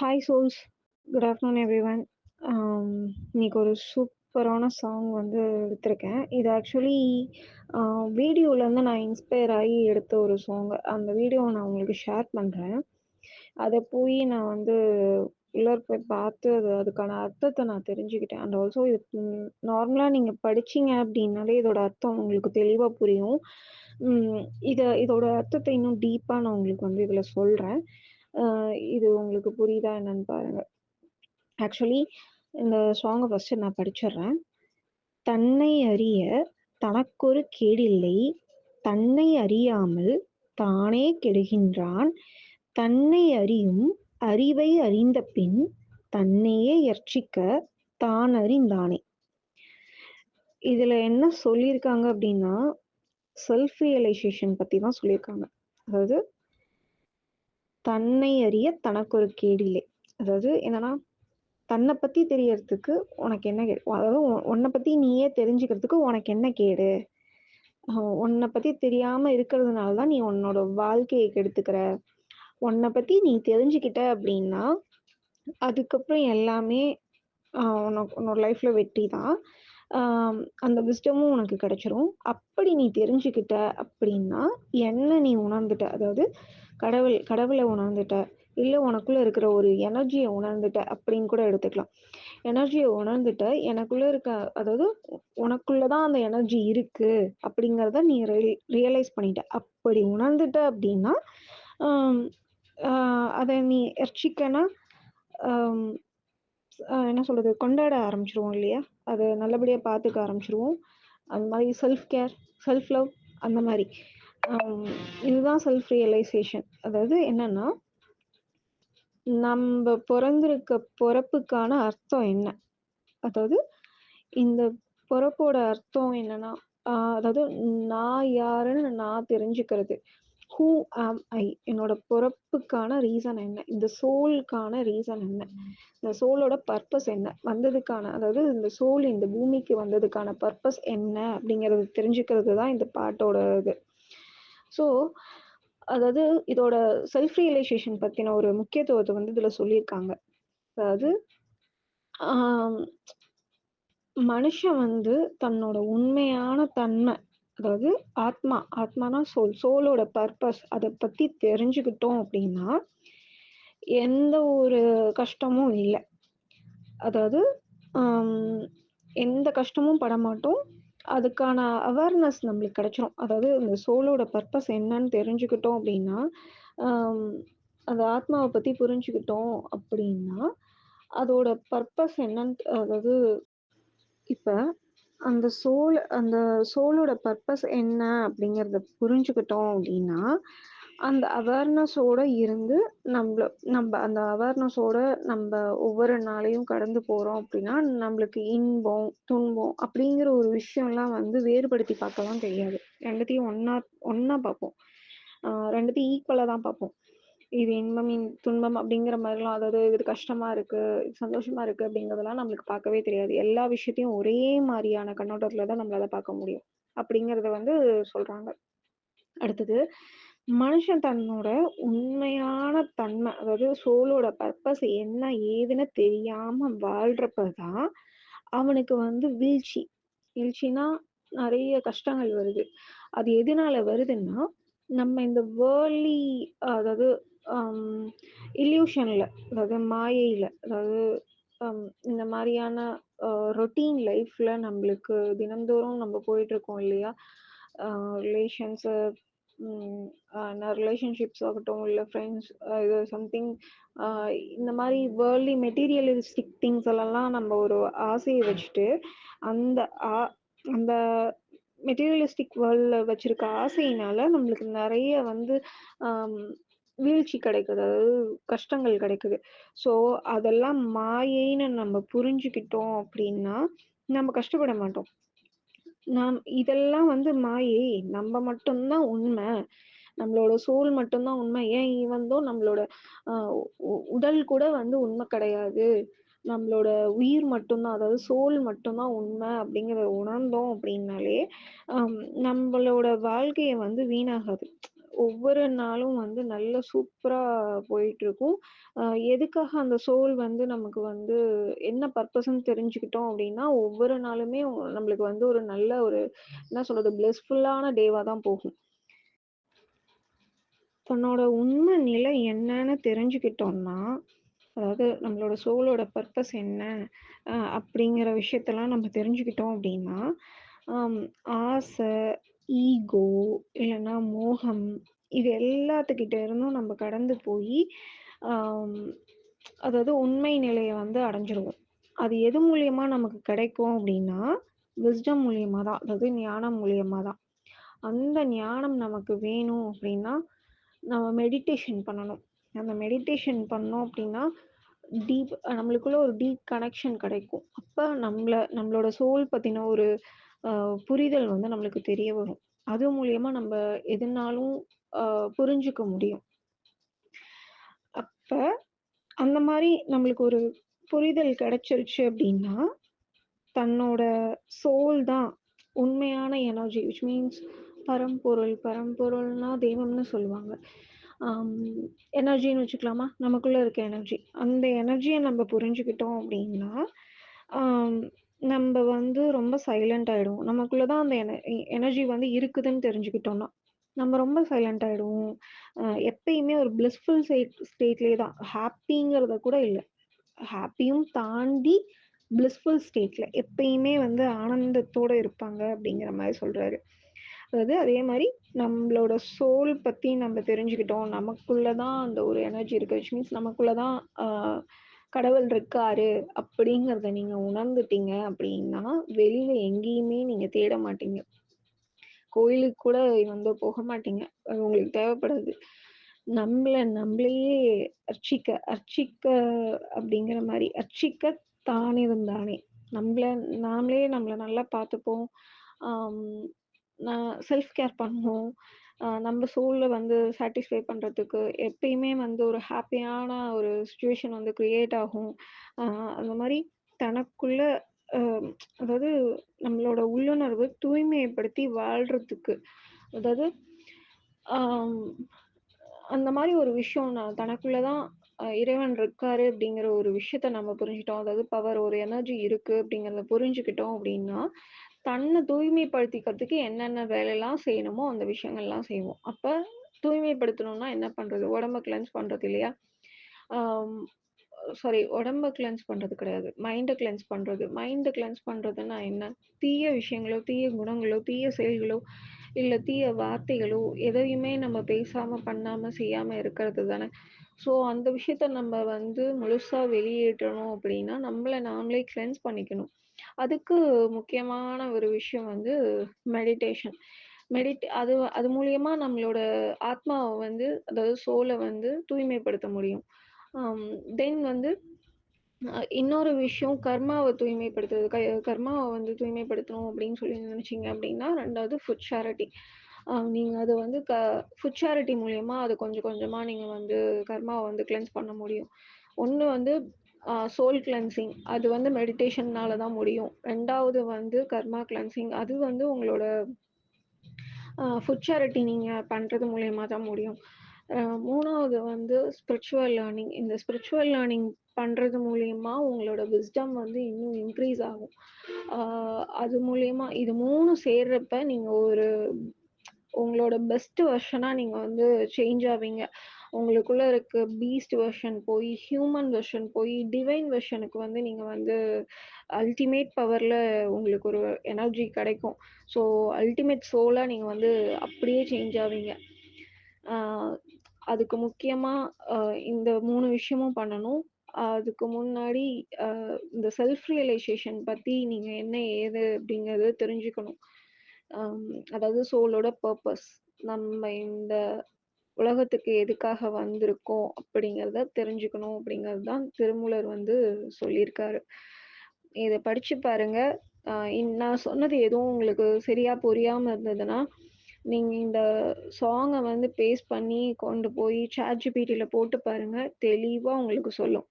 Hi souls good afternoon everyone இன்னைக்கு ஒரு சூப்பரான சாங் வந்து எடுத்திருக்கேன். இது ஆக்சுவலி uh, வீடியோலேருந்து நான் இன்ஸ்பயர் ஆகி எடுத்த ஒரு சாங் அந்த வீடியோ நான் உங்களுக்கு ஷேர் பண்ணுறேன் அதை போய் நான் வந்து உள்ளார போய் பார்த்து அது அதுக்கான அர்த்தத்தை நான் தெரிஞ்சுக்கிட்டேன். அண்ட் ஆல்சோ இது நார்மலாக நீங்கள் படிச்சீங்க அப்படின்னாலே இதோட அர்த்தம் உங்களுக்கு தெளிவாக புரியும். இதை இதோட அர்த்தத்தை இன்னும் டீப்பாக நான் உங்களுக்கு வந்து இதில் சொல்கிறேன் இது உங்களுக்கு புரியுதா என்னன்னு பாருங்க. ஆக்சுவலி இந்த சாங்கை ஃபர்ஸ்ட் நான் படிச்சிடுறேன். தன்னை அறிய தனக்கொரு கேடில்லை தன்னை அறியாமல் தானே கெடுகின்றான். தன்னை அறியும் அறிவை அறிந்த பின் தன்னையே யர்ச்சிக்க தான் அறிந்தானே. இதுல என்ன சொல்லியிருக்காங்க அப்படின்னா செல்ஃப் ரியலைசேஷன் பத்தி தான் சொல்லியிருக்காங்க. அதாவது தன்னை அறிய தனக்கு ஒரு கேடிலே அதாவது என்னன்னா தன்னை பத்தி தெரியறதுக்கு உனக்கு என்ன கேடு அதாவது உன்னை பத்தி நீயே தெரிஞ்சுக்கிறதுக்கு உனக்கு என்ன கேடு? உன்னை பத்தி தெரியாம இருக்கிறதுனால தான் நீ உன்னோட வாழ்க்கையை கெடுத்துக்கிற. உன்னை பத்தி நீ தெரிஞ்சுக்கிட்ட அப்படின்னா அதுக்கப்புறம் எல்லாமே உனக்கு உன்னோட லைஃப்ல வெற்றி தான் அந்த விஸ்டமும் உனக்கு கிடைச்சிரும். அப்படி நீ தெரிஞ்சுக்கிட்ட அப்படின்னா என்ன நீ உணர்ந்துட்ட? அதாவது கடவுள் கடவுளை உணர்ந்துட்ட. இல்லை உனக்குள்ள இருக்கிற ஒரு எனர்ஜியை உணர்ந்துட்ட அப்படின்னு கூட எடுத்துக்கலாம். எனர்ஜியை உணர்ந்துட்ட எனக்குள்ள இருக்க அதாவது உனக்குள்ளதான் அந்த எனர்ஜி இருக்கு அப்படிங்கிறத நீ ரியலைஸ் பண்ணிட்ட. அப்படி உணர்ந்துட்ட அப்படின்னா அதை நீ எர்ச்சிக்கனா என்ன சொல்றது கொண்டாட ஆரம்பிச்சிருவோம் இல்லையா? அதை நல்லபடியாக பார்த்துக்க ஆரம்பிச்சிருவோம். அந்த மாதிரி செல்ஃப் கேர் செல்ஃப் லவ் அந்த மாதிரி. இதுதான் செல்ஃப் ரியலைசேஷன் அதாவது என்னன்னா நம்ம பிறந்திருக்க பிறப்புக்கான அர்த்தம் என்ன? அதாவது இந்த பிறப்போட அர்த்தம் என்னன்னா அதாவது நான் யாருன்னு நான் தெரிஞ்சுக்கிறது. ஹூ ஆம் ஐ என்னோட பிறப்புக்கான ரீசன் என்ன? இந்த சோலுக்கான ரீசன் என்ன? இந்த சோலோட பர்பஸ் என்ன? வந்ததுக்கான அதாவது இந்த சோல் இந்த பூமிக்கு வந்ததுக்கான பர்பஸ் என்ன? அப்படிங்கிறது தெரிஞ்சுக்கிறது தான் இந்த பாட்டோட இது. ஸோ அதாவது இதோட செல்ஃப் ரியலைசேஷன் பற்றின ஒரு முக்கியத்துவத்தை வந்து இதில் சொல்லியிருக்காங்க. அதாவது மனுஷன் வந்து தன்னோட உண்மையான தன்மை அதாவது ஆத்மா ஆத்மானா சோல் சோலோட பர்பஸ் அதை பற்றி தெரிஞ்சுக்கிட்டோம் அப்படின்னா எந்த ஒரு கஷ்டமும் இல்லை. அதாவது எந்த கஷ்டமும் படமாட்டோம். அதுக்கான அவேர்னஸ் நம்மளுக்கு கிடைச்சிரும். அதாவது இந்த சோலோட பர்பஸ் என்னன்னு தெரிஞ்சுக்கிட்டோம் அப்படின்னா அந்த ஆத்மாவை பற்றி புரிஞ்சுக்கிட்டோம் அப்படின்னா அதோட பர்பஸ் என்னன்னு அதாவது இப்போ அந்த சோல் அந்த சோலோட பர்பஸ் என்ன அப்படிங்கிறத புரிஞ்சுக்கிட்டோம் அப்படின்னா அந்த அவேர்னஸோட இருந்து நம்மள நம்ம அந்த அவேர்னஸோட நம்ம ஒவ்வொரு நாளையும் கடந்து போறோம் அப்படின்னா நம்மளுக்கு இன்பம் துன்பம் அப்படிங்கிற ஒரு விஷயம்லாம் வந்து வேறுபடுத்தி பார்க்கலாம் தெரியாது. ரெண்டுத்தையும் ஒன்னா ஒன்னா பார்ப்போம். ரெண்டுத்தையும் ஈக்குவலா தான் பார்ப்போம். இது இன்பம் துன்பம் அப்படிங்கிற மாதிரிலாம் அதாவது இது கஷ்டமா இருக்கு சந்தோஷமா இருக்கு அப்படிங்கிறதெல்லாம் நம்மளுக்கு பார்க்கவே தெரியாது. எல்லா விஷயத்தையும் ஒரே மாதிரியான கண்ணோட்டத்துல தான் நம்மளால பார்க்க முடியும். அப்படிங்கறத வந்து சொல்றாங்க. அடுத்தது மனுஷன் தன்னோட உண்மையான தன்மை அதாவது சோலோட பர்பஸ் என்ன ஏதுன்னு தெரியாம வாழ்றப்பதான் அவனுக்கு வந்து வீழ்ச்சி. வீழ்ச்சினா நிறைய கஷ்டங்கள் வருது. அது எதனால வருதுன்னா நம்ம இந்த வேர்லி அதாவது um, இல்யூஷன்ல அதாவது மாயையில அதாவது um, இந்த மாதிரியான ரொட்டீன் லைஃப்ல நம்மளுக்கு தினந்தோறும் நம்ம போயிட்டு இருக்கோம் இல்லையா? ரிலேஷன்ஸு ரிலேஷன்ஷிப்ஸ் ஆகட்டும் இல்லை ஃப்ரெண்ட்ஸ் இது சம்திங் இந்த மாதிரி வேர்ல்டி மெட்டீரியலிஸ்டிக் திங்ஸ் எல்லாம் நம்ம ஒரு ஆசையை வச்சுட்டு அந்த அந்த மெட்டீரியலிஸ்டிக் வேர்ல்டில் வச்சிருக்க ஆசையினால நம்மளுக்கு நிறைய வந்து வீழ்ச்சி கிடைக்குது. அதாவது கஷ்டங்கள் கிடைக்குது. ஸோ அதெல்லாம் மாயைன்னு நம்ம புரிஞ்சுக்கிட்டோம் அப்படின்னா நம்ம கஷ்டப்பட மாட்டோம். நாம் இதெல்லாம் வந்து மாயை நம்ம மட்டும்தான் உண்மை. நம்மளோட சோல் மட்டும்தான் உண்மை. ஏன் வந்தோம் நம்மளோட ஆஹ் உடல் கூட வந்து உண்மை கிடையாது. நம்மளோட உயிர் மட்டும்தான் அதாவது சோல் மட்டும்தான் உண்மை அப்படிங்கிறத உணர்ந்தோம் அப்படின்னாலே நம்மளோட வாழ்க்கைய வந்து வீணாகாது. ஒவ்வொரு நாளும் வந்து நல்ல சூப்பரா போயிட்டுருக்கும். எதுக்காக அந்த சோல் வந்து நமக்கு வந்து என்ன பர்பஸ்ன்னு தெரிஞ்சுக்கிட்டோம் அப்படின்னா ஒவ்வொரு நாளுமே நம்மளுக்கு வந்து ஒரு நல்ல ஒரு என்ன சொல்றது? பிளிஸ்ஃபுல்லான டேவா தான் போகும். தன்னோட உண்மை நிலை என்னன்னு தெரிஞ்சுக்கிட்டோம்னா, அதாவது நம்மளோட சோலோட பர்பஸ் என்ன? அப்படிங்கிற விஷயத்தெல்லாம் நம்ம தெரிஞ்சுக்கிட்டோம் அப்படின்னா ஆசை, ஈகோ இல்லைன்னா மோகம் இது எல்லாத்துக்கிட்ட இருந்தும் நம்ம கடந்து போய் அதாவது உண்மை நிலையை வந்து அடைஞ்சிருவோம். அது எது மூலியமா நமக்கு கிடைக்கும் அப்படின்னா விஸ்டம் மூலியமா தான். அதாவது ஞானம் மூலியமா தான். அந்த ஞானம் நமக்கு வேணும் அப்படின்னா நம்ம மெடிடேஷன் பண்ணணும். அந்த மெடிடேஷன் பண்ணோம் அப்படின்னா டீப் நம்மளுக்குள்ள ஒரு டீப் கனெக்ஷன் கிடைக்கும். அப்போ நம்மள நம்மளோட சோல் பற்றின ஒரு புரிதல் வந்து நம்மளுக்கு தெரிய வரும். அது மூலியமா நம்ம எதுனாலும் புரிஞ்சுக்க முடியும். அப்ப அந்த மாதிரி நம்மளுக்கு ஒரு புரிதல் கிடைச்சிருச்சு அப்படின்னா தன்னோட சோல் தான் உண்மையான எனர்ஜி விச் மீன்ஸ் பரம்பொருள். பரம்பொருள்னா தெய்வம்னு சொல்லுவாங்க. எனர்ஜின்னு வச்சுக்கலாமா? நமக்குள்ள இருக்க எனர்ஜி. அந்த எனர்ஜியை நம்ம புரிஞ்சுக்கிட்டோம் அப்படின்னா நம்ம வந்து ரொம்ப சைலண்ட் ஆயிடுவோம். நமக்குள்ள தான் அந்த என எனர்ஜி வந்து இருக்குதுன்னு தெரிஞ்சுக்கிட்டோம்னா. நம்ம ரொம்ப சைலண்ட் ஆயிடுவோம். எப்பயுமே ஒரு பிளிஸ்ஃபுல் ஸ்டேட் தான். ஹாப்பிங்கிறத கூட இல்லை ஹாப்பியும் தாண்டி பிளிஸ்ஃபுல் ஸ்டேட்ல எப்பயுமே வந்து ஆனந்தத்தோட இருப்பாங்க அப்படிங்கிற மாதிரி சொல்றாரு. அதாவது அதே மாதிரி நம்மளோட சோல் பத்தி நம்ம தெரிஞ்சுக்கிட்டோம். நமக்குள்ளே தான் அந்த ஒரு எனர்ஜி இருக்கு. விச் மீன்ஸ் நமக்குள்ளே தான் கடவுள் இருக்காரு அப்படிங்கிறத நீங்க உணர்ந்துட்டீங்க அப்படின்னா, வெளியில எங்கேயுமே நீங்க தேட மாட்டீங்க. கோயிலுக்கு கூட வந்து போக மாட்டீங்க. உங்களுக்கு தேவைப்படாது. நம்மள நம்மளையே அர்ச்சிக்க அர்ச்சிக்க அப்படிங்கிற மாதிரி அர்ச்சிக்க தானே இருந்தானே நம்மள நாமளே நம்மளை நல்லா பார்த்துப்போம். நான் செல்ஃப் கேர் பண்ணுவோம். நம்ம சோல்ல வந்து சாட்டிஸ்ஃபை பண்ணுறதுக்கு எப்பயுமே வந்து ஒரு ஹாப்பியான ஒரு சுச்சுவேஷன் வந்து க்ரியேட் ஆகும். அந்த மாதிரி தனக்குள்ள அதாவது நம்மளோட உள்ளுணர்வு தூய்மைப்படுத்தி வாழ்கிறதுக்கு அதாவது அந்த மாதிரி ஒரு விஷயம் நான் தனக்குள்ள தான் இறைவன் இருக்காரு அப்படிங்கிற ஒரு விஷயத்த நம்ம புரிஞ்சுட்டோம். அதாவது பவர் ஒரு எனர்ஜி இருக்கு அப்படிங்கிறத புரிஞ்சுக்கிட்டோம் அப்படின்னா, தன்னை தூய்மைப்படுத்திக்கிறதுக்கு என்னென்ன வேலையெல்லாம் செய்யணுமோ அந்த விஷயங்கள்லாம் செய்வோம். அப்ப தூய்மைப்படுத்தணும்னா என்ன பண்றது? உடம்ப கிளென்ஸ் பண்றது இல்லையா? சாரி உடம்ப கிளென்ஸ் பண்றது கிடையாது. மைண்டை கிளென்ஸ் பண்றது. மைண்டை கிளென்ஸ் பண்றதுன்னா என்ன? தீய விஷயங்களோ, தீய குணங்களோ, தீய செயல்களோ, இல்லை தீய வார்த்தைகளோ எதையுமே நம்ம பேசாம, பண்ணாம, செய்யாம இருக்கிறது தானே. ஸோ அந்த விஷயத்த நம்ம வந்து முழுசா வெளியேற்றணும் அப்படின்னா, நம்மள நாமளே கிளென்ஸ் பண்ணிக்கணும். அதுக்கு முக்கியமான ஒரு விஷயம் வந்து மெடிடேஷன். மெடிட் அது அது மூலியமா நம்மளோட ஆத்மாவை வந்து அதாவது சோலை வந்து தூய்மைப்படுத்த முடியும். தென் வந்து இன்னொரு விஷயம் கர்மாவை தூய்மைப்படுத்துறது. க கர்மாவை வந்து தூய்மைப்படுத்தணும் அப்படின்னு சொல்லி நினைச்சிங்க அப்படின்னா, ரெண்டாவது ஃபுட் சேரிட்டி. நீங்கள் அதை வந்து க ஃபுட் சேரிட்டி மூலயமா அது கொஞ்சம் கொஞ்சமாக நீங்கள் வந்து கர்மாவை வந்து கிளென்ஸ் பண்ண முடியும். ஒன்று வந்து சோல் கிளென்சிங் அது வந்து மெடிடேஷன்னால தான் முடியும். ரெண்டாவது வந்து கர்மா கிளென்சிங் அது வந்து உங்களோட ஃபுட் சேரிட்டி நீங்கள் பண்ணுறது மூலயமா தான் முடியும். மூணாவது வந்து ஸ்பிரிச்சுவல் லேர்னிங். இந்த ஸ்பிரிச்சுவல் லேர்னிங் பண்ணுறது மூலயமா உங்களோட விஸ்டம் வந்து இன்னும் இன்க்ரீஸ் ஆகும். அது மூலயமா இது மூணும் சேர்றப்ப நீங்கள் ஒரு உங்களோட பெஸ்ட் வெர்ஷனாக நீங்கள் வந்து சேஞ்ச் ஆவீங்க. உங்களுக்குள்ள இருக்க பீஸ்ட் வெர்ஷன் போய், ஹியூமன் வெர்ஷன் போய், டிவைன் வெர்ஷனுக்கு வந்து நீங்கள் வந்து அல்டிமேட் பவரில் உங்களுக்கு ஒரு எனர்ஜி கிடைக்கும். ஸோ அல்டிமேட் சோலாக நீங்கள் வந்து அப்படியே சேஞ்ச் ஆவீங்க. அதுக்கு முக்கியமாக இந்த மூணு விஷயமும் பண்ணணும். அதுக்கு முன்னாடி இந்த செல்ஃப் ரியலைசேஷன் பற்றி நீங்கள் என்ன ஏது அப்படிங்கிறத தெரிஞ்சுக்கணும். அதாவது சோலோட பர்பஸ் நம்ம இந்த உலகத்துக்கு எதுக்காக வந்திருக்கோம் அப்படிங்கிறத தெரிஞ்சுக்கணும் அப்படிங்கிறது தான் திருமூலர் வந்து சொல்லியிருக்காரு. இதை படிச்சு பாருங்க. இன் நான் சொன்னது எதுவும் உங்களுக்கு சரியா புரியாம இருந்ததுன்னா, நீங்க இந்த சாங்கை வந்து பேஸ்ட் பண்ணி கொண்டு போய் ChatGPTல போட்டு பாருங்க. தெளிவா உங்களுக்கு சொல்லும்.